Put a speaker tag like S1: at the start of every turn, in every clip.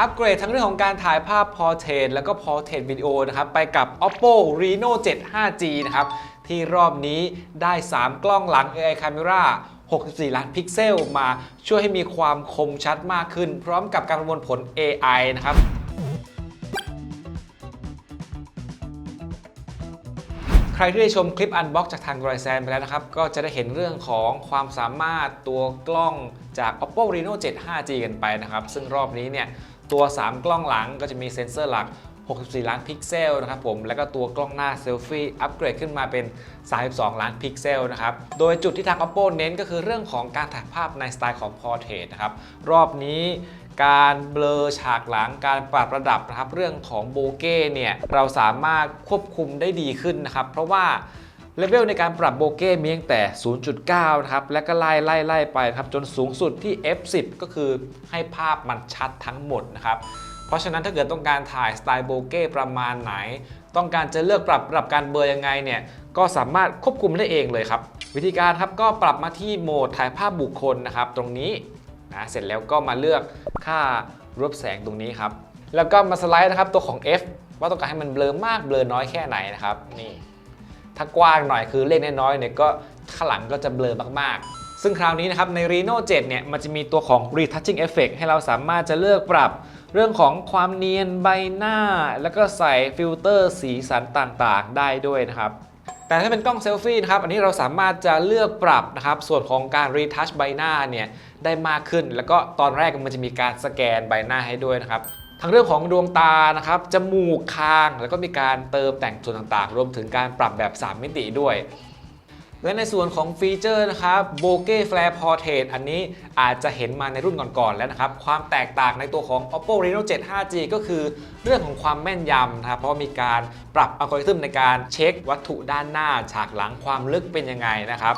S1: อัปเกรดทั้งเรื่องของการถ่ายภาพ Portrait แล้วก็ Portrait Video นะครับ ไปกับ Oppo Reno 7 5G นะครับ ที่รอบนี้ได้ 3 กล้องหลัง AI Camera 64 ล้านพิกเซลมาช่วยให้มีความคมชัดมากขึ้น พร้อมกับการประมวลผล AI นะครับใครที่ได้ชมคลิปอันบ็อกจากทางไรแซนไปแล้วนะครับ ก็จะได้เห็นเรื่องของความสามารถตัวกล้องจาก Oppo Reno 7 5G กันไปนะครับ ซึ่งรอบนี้เนี่ย ตัว 3 กล้องหลังก็จะมีเซ็นเซอร์หลัก 64 ล้านพิกเซลนะครับผม แล้วก็ตัวกล้องหน้าเซลฟี่อัปเกรดขึ้นมาเป็น 32 ล้านพิกเซลนะครับ โดยจุดที่ทาง Oppo เน้นก็คือเรื่องของการถ่ายภาพในสไตล์ของ Portrait นะครับ รอบนี้การเบลอฉากหลังการปรับระดับนะครับเรื่องของโบเก้เนี่ยเราสามารถควบคุมได้ดีขึ้นนะครับ เพราะว่า เลเวลในการปรับโบเก้มีตั้งแต่ 0.9 นะครับ และก็ไล่ไล่ไล่ไปครับ จนสูงสุดที่ f10 ก็คือให้ภาพมันชัดทั้งหมดนะครับ เพราะฉะนั้นถ้าเกิดต้องการถ่ายสไตล์โบเก้ประมาณไหน ต้องการจะเลือกปรับปรับการเบลอยังไงเนี่ย ก็สามารถควบคุมได้เองเลยครับ วิธีการครับก็ปรับมาที่โหมดถ่ายภาพบุคคลนะครับ ตรงนี้นะเสร็จแล้วก็มาเลือกค่ารวบแสงตรงนี้ครับ แล้วก็มาสไลด์นะครับตัวของ f ว่าต้องการให้มันเบลอมากเบลอน้อยแค่ไหนนะครับนี่ ถ้ากว้างหน่อยคือเลขน้อยๆเนี่ยก็ข้างหลังก็จะเบลอมากๆ ซึ่งคราวนี้นะครับใน Reno 7เนี่ยมันจะมีตัวของ Retouching Effect ให้เราสามารถจะเลือกปรับเรื่องของความเนียนใบหน้า แล้วก็ใส่ฟิลเตอร์สีสันต่างๆ ได้ด้วยนะครับแต่ถ้าเป็นกล้องเซลฟี่นะครับ อันนี้เราสามารถจะเลือกปรับนะครับ ส่วนของการรีทัชใบหน้าเนี่ยได้มากขึ้น แล้วก็ตอนแรกมันจะมีการสแกนใบหน้าให้ด้วยนะครับ ทั้งเรื่องของดวงตานะครับจมูกคางแล้วก็มีการเติมแต่งส่วนต่างๆ รวมถึงการปรับแบบ 3 มิติด้วย และในส่วนของฟีเจอร์นะครับ Bokeh Flare Portrait อันนี้อาจจะเห็นมาในรุ่นก่อนๆแล้วนะครับ ความแตกต่างในตัวของ Oppo Reno 7 5G ก็คือเรื่องของความแม่นยำนะครับ เพราะมีการปรับอัลกอริทึมในการเช็ควัตถุด้านหน้า ฉากหลังความลึกเป็นยังไงนะครับ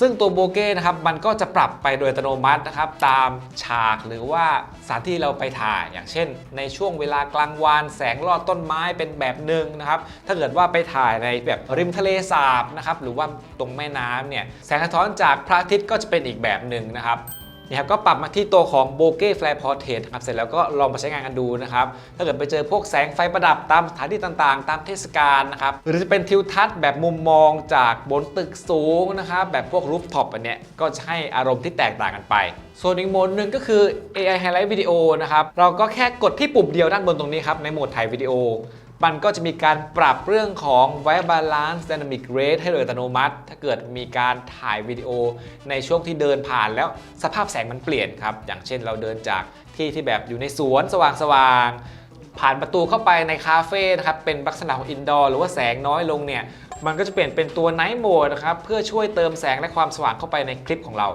S1: ซึ่งตัวโบเก้นะครับมันก็จะปรับไปโดยอัตโนมัตินะครับตามฉากหรือว่าสถานที่เราไปถ่าย อย่างเช่น ในช่วงเวลากลางวันแสงลอดต้นไม้เป็นแบบหนึ่งนะครับถ้าเกิดว่าไปถ่ายในแบบริมทะเลสาบนะครับหรือว่าตรงแม่น้ำเนี่ยแสงสะท้อนจากพระอาทิตย์ก็จะเป็นอีกแบบหนึ่งนะครับ นี่ครับก็ปรับมาที่ตัวของ Bokeh Flare Portrait นครับเสร็จแล้วก็ลองมาใช้งานกันดูนะครับถ้าเกิดไปเจอพวกแสงไฟประดับตามสถานที่ต่างๆ ตามเทศกาลนะครับหรือจะเป็นทิวทัศน์แบบมุมมองจากบนตึกสูงนะครับแบบพวกรูฟท็อปอันเนี้ยก็จะให้อารมณ์ที่แตกต่างกันไป ส่วนอีกโหมดหนึ่งก็คือ AI Highlight Video นะครับเราก็แค่กดที่ปุ่มเดียวด้านบนตรงนี้ครับในโหมดถ่ายวิดีโอ มันก็จะมีการปรับเรื่องของ White Balance Dynamic Range ให้โดยอัตโนมัติ ถ้าเกิดมีการถ่ายวิดีโอในช่วงที่เดินผ่านแล้วสภาพแสงมันเปลี่ยนครับ อย่างเช่นเราเดินจากที่ที่แบบอยู่ในสวนสว่างๆ ผ่านประตูเข้าไปในคาเฟ่นะครับ เป็นลักษณะของอินดอร์หรือว่าแสงน้อยลงเนี่ย มันก็จะเปลี่ยนเป็นตัว Night Mode นะครับ เพื่อช่วยเติมแสงและความสว่างเข้าไปในคลิปของเรา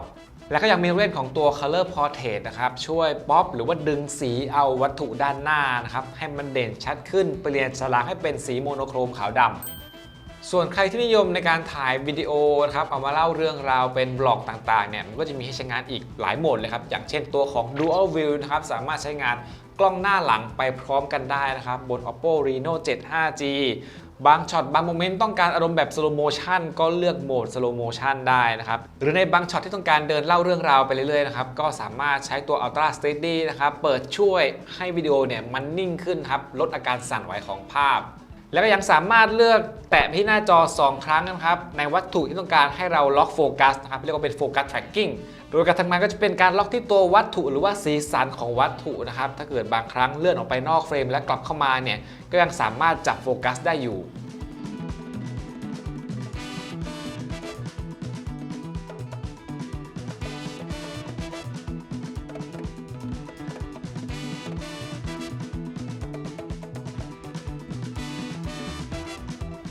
S1: แล้วก็ยังมีเรื่องของตัว Color Portrait นะครับช่วยป๊อปหรือว่าดึงสีเอาวัตถุด้านหน้านะครับให้มันเด่นชัดขึ้นเปลี่ยนฉลากให้เป็นสีโมโนโครมขาวดำส่วนใครที่นิยมในการถ่ายวิดีโอนะครับเอามาเล่าเรื่องราวเป็นบล็อกต่างๆเนี่ยมันก็จะมีให้ใช้งานอีกหลายโหมดเลยครับ อย่างเช่นตัวของ Dual View นะครับสามารถใช้งานกล้องหน้าหลังไปพร้อมกันได้นะครับ บน Oppo Reno 7 5G บางช็อตบางโมเมนต์ต้องการอารมณ์แบบ slow motion ก็เลือกโหมด slow motion ได้นะครับหรือในบางช็อตที่ต้องการเดินเล่าเรื่องราวไปเรื่อยๆนะครับก็สามารถใช้ตัว Ultra Steady นะครับเปิดช่วยให้วิดีโอเนี่ยมันนิ่งขึ้นครับลดอาการสั่นไหวของภาพ แล้วก็ยังสามารถเลือกแตะที่หน้าจอ 2 ครั้งนะครับในวัตถุที่ต้องการให้เราล็อกโฟกัสนะครับเรียกว่าเป็นโฟกัส tracking โดยการทำงานก็จะเป็นการล็อกที่ตัววัตถุหรือว่าสีสันของวัตถุนะครับ ถ้าเกิดบางครั้งเลื่อนออกไปนอกเฟรมและกลับเข้ามาเนี่ย ก็ยังสามารถจับโฟกัสได้อยู่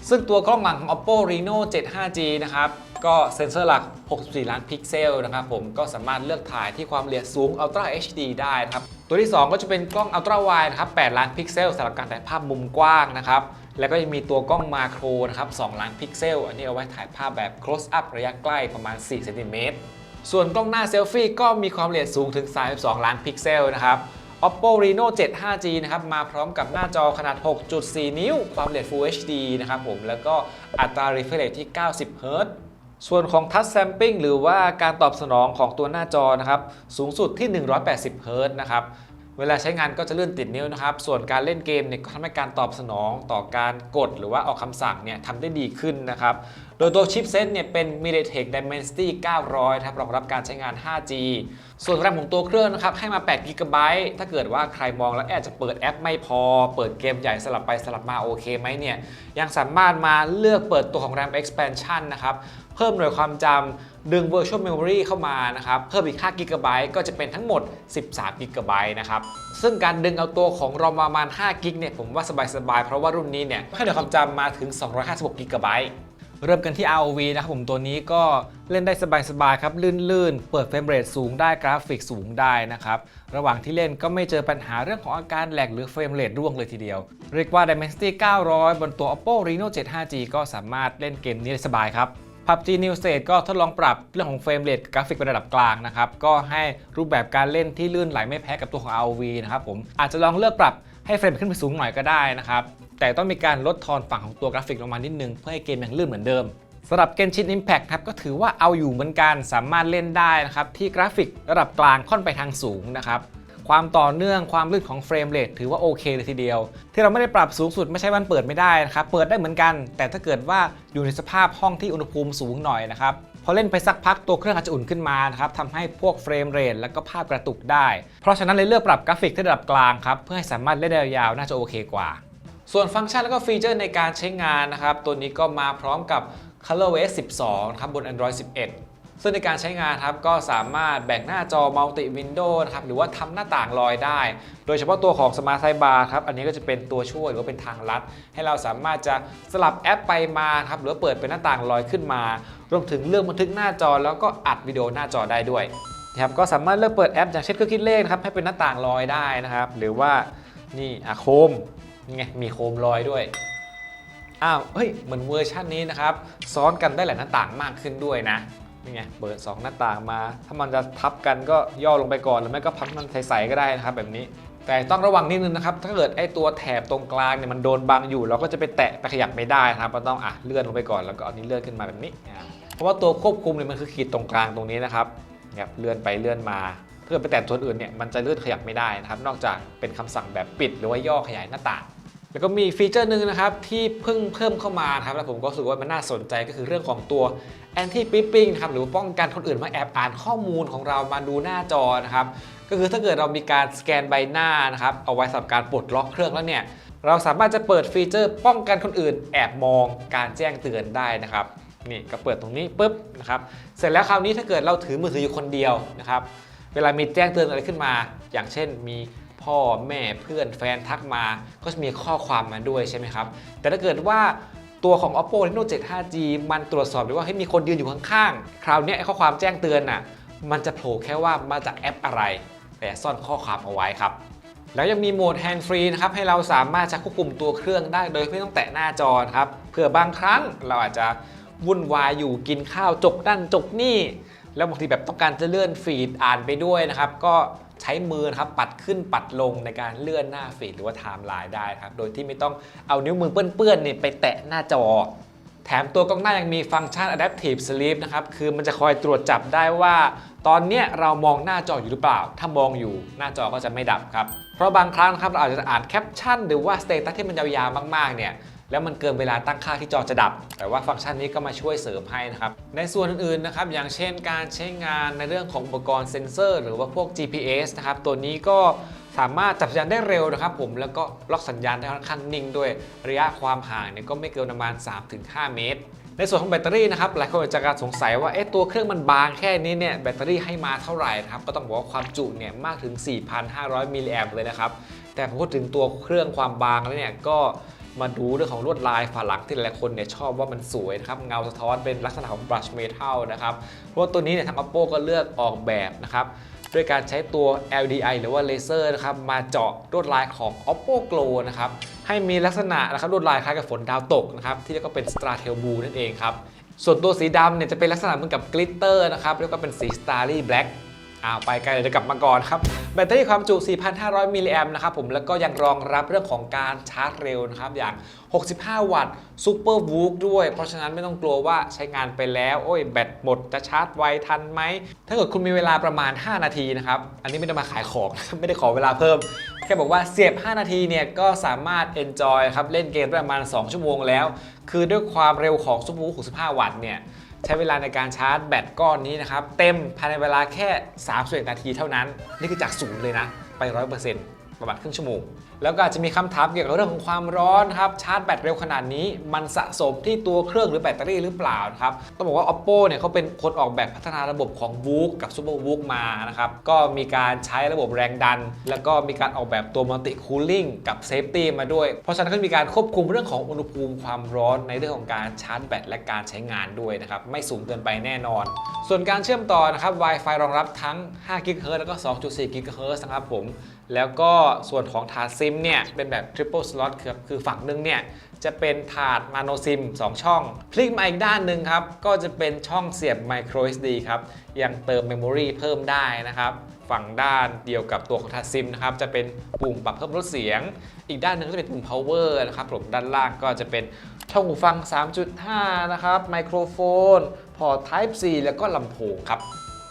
S1: ซึ่งตัวกล้องหลังของ Oppo Reno 7 5G นะครับ ก็เซ็นเซอร์หลัก 64 ล้านพิกเซลนะครับผมก็สามารถเลือกถ่ายที่ความละเอียดสูง Ultra HD ได้นะครับ ตัวที่ 2 ก็จะเป็นกล้อง Ultra Wide นะครับ 8 ล้านพิกเซลสำหรับการถ่ายภาพมุมกว้างนะครับ แล้วก็ยังมีตัวกล้องมาโครนะครับ 2 ล้านพิกเซล อันนี้เอาไว้ถ่ายภาพแบบ close up ระยะใกล้ประมาณ 4 เซนติเมตร ส่วนกล้องหน้าเซลฟี่ก็มีความละเอียดสูงถึง 32 ล้านพิกเซลนะครับ Oppo Reno 7 5G นะครับ มาพร้อมกับหน้าจอขนาด 6.4 นิ้ว ความละเอียด Full HD นะครับผม แล้วก็อัตรา refresh rate ที่ 90 Hz ส่วนของ Touch Sampling หรือว่าการตอบสนองของตัวหน้าจอนะครับ สูงสุดที่ 180 Hz นะครับ เวลาใช้งานก็จะเลื่อนติดนิ้วนะครับ ส่วนการเล่นเกมเนี่ยก็ทำให้การตอบสนองต่อการกดหรือว่าออกคำสั่งเนี่ยทำได้ดีขึ้นนะครับ โดยตัวชิปเซตเนี่ยเป็น MediaTek Dimensity 900ครับรองรับการใช้งาน 5G ส่วนแรมของตัวเครื่องนะครับให้มา8 g b ถ้าเกิดว่าใครมองแล้วแอบจะเปิดแอปไม่พอ เปิดเกมใหญ่สลับไปสลับมาโอเคไหมเนี่ย ยังสามารถมาเลือกเปิดตัวของ RAM Expansion นะครับ เพิ่มหน่วยความจำดึง Virtual Memory เข้ามานะครับเพิ่มอีก5 g b ก็จะเป็นทั้งหมด 13 g b นะครับซึ่งการดึงเอาตัวของรอมประมาณ5 g b เนี่ยผมว่าสบายๆ เพราะว่ารุ่นนี้เนี่ยให้หน่วยความจำมาถึง 256 g b เริ่มกันที่ ROV นะครับผมตัวนี้ก็เล่นได้สบายๆครับ ลื่นๆ เปิดเฟรมเรทสูงได้กราฟิกสูงได้นะครับ ระหว่างที่เล่นก็ไม่เจอปัญหาเรื่องของอาการแหลกหรือเฟรมเรทร่วงเลยทีเดียว เรียกว่า Dimensity 900 บนตัว Oppo Reno 7 5G ก็สามารถเล่นเกมนี้ได้สบายครับ PUBG New State ก็ทดลองปรับเรื่องของเฟรมเรทกราฟิกเป็นระดับกลางนะครับ ก็ให้รูปแบบการเล่นที่ลื่นไหลไม่แพ้กับตัวของ ROV นะครับผมอาจจะลองเลือกปรับให้เฟรมขึ้นไปสูงหน่อยก็ได้นะครับ แต่ต้องมีการลดทอนฝั่งของตัวกราฟิกลงมานิดนึง เพื่อให้เกมยังลื่นเหมือนเดิมสำหรับ Genshin Impact ครับก็ถือว่าเอาอยู่เหมือนกันสามารถเล่นได้นะครับที่กราฟิกระดับกลางค่อนไปทางสูงนะครับ ความต่อเนื่องความลื่นของเฟรมเรทถือว่าโอเคเลยทีเดียว ที่เราไม่ได้ปรับสูงสุดไม่ใช่วันเปิดไม่ได้นะครับ เปิดได้เหมือนกัน แต่ถ้าเกิดว่าอยู่ในสภาพห้องที่อุณหภูมิสูงหน่อยนะครับพอเล่นไปสักพักตัวเครื่องอาจจะอุ่นขึ้นมานะครับทำให้พวกเฟรมเรทแล้วก็ภาพกระตุกได้ เพราะฉะนั้นเลยเลือกปรับกราฟิกที่ระดับกลางครับเพื่อให้สามารถเล่นได้ยาวๆน่าจะโอเคกว่า ส่วนฟังก์ชันแล้วก็ฟีเจอร์ในการใช้งานนะครับตัวนี้ก็มาพร้อมกับ ColorOS 12 ครับบน Android 11 ซึ่งในการใช้งานครับก็สามารถแบ่งหน้าจอ Multi Window นะครับหรือว่าทำหน้าต่างลอยได้ โดยเฉพาะตัวของ Smart Sidebar ครับอันนี้ก็จะเป็นตัวช่วยหรือว่าเป็นทางลัด ให้เราสามารถจะสลับแอปไปมาครับหรือเปิดเป็นหน้าต่างลอยขึ้นมา รวมถึงเลือกบันทึกหน้าจอ แล้วก็อัดวิดีโอหน้าจอได้ด้วยนะครับก็สามารถเลือกเปิดแอป อย่างเช่นเครื่องคิดเลขครับให้เป็นหน้าต่างลอยได้นะครับหรือว่านี่อะโคมนี่ไงมีโคมลอยด้วยอ้าวเฮ้ยเหมือนเวอร์ชันนี้นะครับซ้อนกันได้หลายหน้าต่างมากขึ้นด้วยนะ นี่ไงเปิด 2 หน้าต่างมา ถ้ามันจะทับกันก็ย่อลงไปก่อนหรือไม่ก็พับมันใสๆก็ได้นะครับแบบนี้ แต่ต้องระวังนิดนึงนะครับ ถ้าเกิดไอ้ตัวแถบตรงกลางเนี่ยมันโดนบังอยู่ เราก็จะไปแตะไปขยับไม่ได้นะครับเราต้องอะเลื่อนลงไปก่อนแล้วก็เอานี้วเลื่อนขึ้นมาแบบนี้เพราะว่าตัวควบคุมเนี่ยมันคือขีดตรงกลางตรงนี้นะครับเนี่ยเลื่อนไปเลื่อนมาเพื่อไปแตะตัวอื่นเนี่ยมันจะเลื่อนขยับไม่ได้นะครับ นอกจากเป็นคำสั่งแบบปิดหรือว่าย่อขยายหน้าต่าง แล้วก็มีฟีเจอร์หนึ่งนะครับที่เพิ่งเพิ่มเข้ามาครับแล้วผมก็รู้สึกว่ามันน่าสนใจก็คือเรื่องของตัว anti pipping นะครับหรือป้องกันคนอื่นมาแอบอ่านข้อมูลของเรามาดูหน้าจอนะครับก็คือถ้าเกิดเรามีการสแกนใบหน้านะครับเอาไว้สำหรับการปลดล็อกเครื่องแล้วเนี่ยเราสามารถจะเปิดฟีเจอร์ป้องกันคนอื่นแอบมองการแจ้งเตือนได้นะครับนี่ก็เปิดตรงนี้ปุ๊บนะครับเสร็จแล้วคราวนี้ถ้าเกิดเราถือมือถืออยู่คนเดียวนะครับเวลามีแจ้งเตือนอะไรขึ้นมา อย่างเช่นมี พ่อแม่เพื่อนแฟนทักมา ก็จะมีข้อความมาด้วยใช่ไหมครับ แต่ถ้าเกิดว่าตัวของ oppo reno 7 5g มันตรวจสอบได้ว่าให้มีคนยืนอยู่ข้างๆ คราวนี้ข้อความแจ้งเตือนน่ะ มันจะโผล่แค่ว่ามาจากแอปอะไร แต่ซ่อนข้อความเอาไว้ครับ แล้วยังมีโหมด hand free นะครับ ให้เราสามารถจะควบคุมตัวเครื่องได้โดยไม่ต้องแตะหน้าจอครับ เผื่อบางครั้งเราอาจจะวุ่นวายอยู่กินข้าวจกนั่นจกนี่ แล้วบางทีแบบต้องการจะเลื่อนฟีดอ่านไปด้วยนะครับ ก็ ใช้มือนะครับปัดขึ้นปัดลงในการเลื่อนหน้าฟีดหรือว่าไทม์ไลน์ได้ครับโดยที่ไม่ต้องเอานิ้วมือเปื้อนๆนี่ไปแตะหน้าจอแถมตัวกล้องหน้ายังมีฟังก์ชัน adaptive sleep นะครับ คือมันจะคอยตรวจจับได้ว่า ตอนนี้เรามองหน้าจออยู่หรือเปล่า ถ้ามองอยู่หน้าจอก็จะไม่ดับครับ เพราะบางครั้งครับเราอาจจะอ่านแคปชั่น หรือว่าสเตตัสที่มันยาวๆมากๆเนี่ย แล้วมันเกินเวลาตั้งค่าที่จอจะดับ แต่ว่าฟังก์ชันนี้ก็มาช่วยเสริมให้นะครับ ในส่วนอื่นๆนะครับ อย่างเช่นการใช้งานในเรื่องของอุปกรณ์เซ็นเซอร์ หรือว่าพวก GPS นะครับ ตัวนี้ก็สามารถจับสัญญาณได้เร็วนะครับผม แล้วก็ล็อกสัญญาณได้ค่อนข้างนิ่งด้วย ระยะความห่างเนี่ยก็ไม่เกินประมาณ 3-5 เมตรในส่วนของแบตเตอรี่นะครับหลายคนอาจจะสงสัยว่าเอ๊ะตัวเครื่องมันบางแค่นี้เนี่ยแบตเตอรี่ให้มาเท่าไหร่นะครับก็ต้องบอกว่าความจุเนี่ยมากถึง 4,500 มิลลิแอมป์เลยนะครับแต่พอพูดถึงตัวเครื่องความบางแล้วเนี่ยก็ มาดูเรื่องของลวดลายฝาหลังที่หลายๆคนเนี่ยชอบว่ามันสวยนะครับเงาสะท้อนเป็นลักษณะของ brush metal นะครับเพราะว่าตัวนี้เนี่ยทาง Oppo ก็เลือกออกแบบนะครับด้วยการใช้ตัว LDI หรือว่าเลเซอร์นะครับมาเจาะลวดลายของ Oppo Glow นะครับให้มีลักษณะนะครับลวดลายคล้ายกับฝนดาวตกนะครับที่เรียกว่าเป็น Stratel Blue นั่นเองครับส่วนตัวสีดำเนี่ยจะเป็นลักษณะเหมือนกับกลิตเตอร์นะครับเรียกว่าเป็นสี Starry Black อ้าวไปไกลเลยเดี๋ยวกลับมาก่อนครับแบตเตอรี่ความจุ 4,500 มิลลิแอมนะครับผมแล้วก็ยังรองรับเรื่องของการชาร์จเร็วนะครับอย่าง 65 วัตต์ซูเปอร์วูกด้วย เพราะฉะนั้นไม่ต้องกลัวว่าใช้งานไปแล้ว โอ้ยแบตหมดจะชาร์จไวทันไหม ถ้าเกิดคุณมีเวลาประมาณ 5 นาทีนะครับ อันนี้ไม่ได้มาขายของ ไม่ได้ขอเวลาเพิ่ม แค่บอกว่าเสียบ 5 นาทีเนี่ยก็สามารถ enjoy ครับเล่นเกมได้ประมาณ 2 ชั่วโมงแล้ว คือด้วยความเร็วของซูเปอร์วูก65 วัตต์เนี่ย ใช้เวลาในการชาร์จแบตก้อนนี้นะครับ เต็มภายในเวลาแค่31นาทีเท่านั้น นี่คือจากศูนย์เลยนะ ไป 100% ประมาณครึ่งชั่วโมง แล้วก็อาจจะมีคำถามเกี่ยวกับเรื่องของความร้อนครับ ชาร์จแบตเร็วขนาดนี้ มันสะสมที่ตัวเครื่องหรือแบตเตอรี่หรือเปล่านะครับ ต้องบอกว่า oppo เนี่ยเขาเป็นคนออกแบบพัฒนาระบบของ VOOC กับ Super VOOC มานะครับ ก็มีการใช้ระบบแรงดัน แล้วก็มีการออกแบบตัว multi cooling กับ safety มาด้วย เพราะฉะนั้นก็มีการควบคุมเรื่องของอุณหภูมิความร้อนในเรื่องของการชาร์จแบตและการใช้งานด้วยนะครับ ไม่สูงเกินไปแน่นอน ส่วนการเชื่อมต่อนะครับ Wi-Fi รองรับทั้ง5 GHz แล้วก็ 2.4 GHz นะครับผม แล้วก็ส่วนของถาดซิมเนี่ยเป็นแบบ Triple Slot ครับคือฝั่งหนึงเนี่ยจะเป็นถาด Nano SIM 2ช่อง พลิกมาอีกด้านหนึ่งครับ ก็จะเป็นช่องเสียบ Micro SD ครับ ยังเติม Memory เพิ่มได้นะครับ ฝั่งด้านเดียวกับตัวของถาดซิมนะครับ จะเป็นปุ่มปรับเพิ่มลดเสียง อีกด้านหนึ่งก็จะเป็นปุ่ม power นะครับผมด้านล่างก็จะเป็นช่องหูฟัง 3.5 นะครับ ไมโครโฟน พอร์ต Type C แล้วก็ลำโพงครับ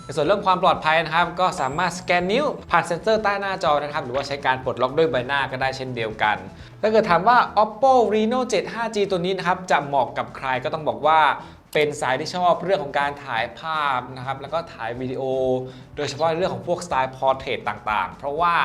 S1: ในส่วนเรื่องความปลอดภัยนะครับ ก็สามารถสแกนนิ้วผ่านเซ็นเซอร์ใต้หน้าจอนะครับ หรือว่าใช้การปลดล็อกด้วยใบหน้าก็ได้เช่นเดียวกัน ถ้าเกิดถามว่า oppo reno 7 5g ตัวนี้นะครับ จะเหมาะกับใครก็ต้องบอกว่าเป็นสายที่ชอบเรื่องของการถ่ายภาพนะครับ แล้วก็ถ่ายวิดีโอ โดยเฉพาะเรื่องของพวกสไตล์พอร์เทรตต่างๆ เพราะว่า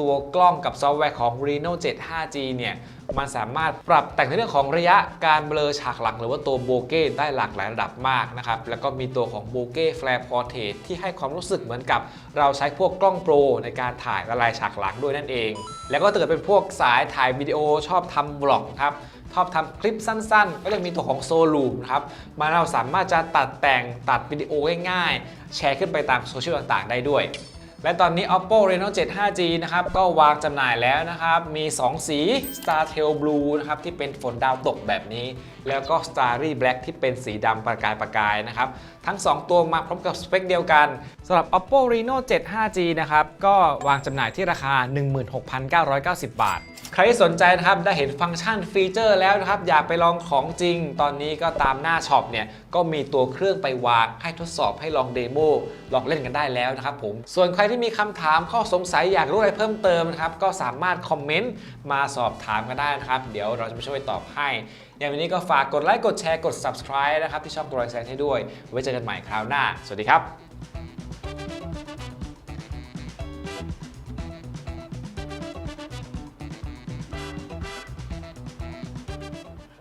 S1: ตัวกล้องกับซอฟต์แวร์ของ Reno 7 5G เนี่ยมันสามารถปรับแต่งในเรื่องของระยะการเบลอฉากหลังหรือว่าตัวโบเก้ได้หลากหลายระดับมากนะครับ แล้วก็มีตัวของโบเก้แฟร์พอร์เทรตที่ให้ความรู้สึกเหมือนกับเราใช้พวกกล้องโปรในการถ่ายละลายฉากหลังด้วยนั่นเอง แล้วก็ถ้าเกิดเป็นพวกสายถ่ายวิดีโอชอบทำบล็อกครับชอบทำคลิปสั้นๆ ก็ยังมีตัวของโซลูมครับมาเราสามารถจะตัดแต่งตัดวิดีโอง่ายๆ แชร์ขึ้นไปตามโซเชียลต่างๆ ได้ด้วย และตอนนี้ oppo reno 7 5g นะครับ ก็วางจำหน่ายแล้วนะครับ มี 2 สี startail blue นะครับ ที่เป็นฝนดาวตกแบบนี้ แล้วก็ starry black ที่เป็นสีดำประกายประกายนะครับ ทั้ง 2 ตัวมาพร้อมกับสเปคเดียวกันสำหรับ oppo reno 7 5g นะครับ ก็วางจำหน่ายที่ราคา 16,990 บาท ใครที่สนใจนะครับ ได้เห็นฟังก์ชันฟีเจอร์แล้วนะครับ อยากไปลองของจริง ตอนนี้ก็ตามหน้าช็อปเนี่ย ก็มีตัวเครื่องไปวางให้ทดสอบให้ลองเดโมลองเล่นกันได้แล้วนะครับผม ส่วนใครที่มีคำถามข้อสงสัยอยากรู้อะไรเพิ่มเติมนะครับก็สามารถคอมเมนต์มาสอบถามกันได้นะครับเดี๋ยวเราจะมาช่วยตอบให้อย่างวันนี้ก็ฝากกดไลค์กดแชร์กด subscribe นะครับที่ช่องตัวไอแซนให้ด้วย ไว้เจอกันใหม่คราวหน้า สวัสดีครับ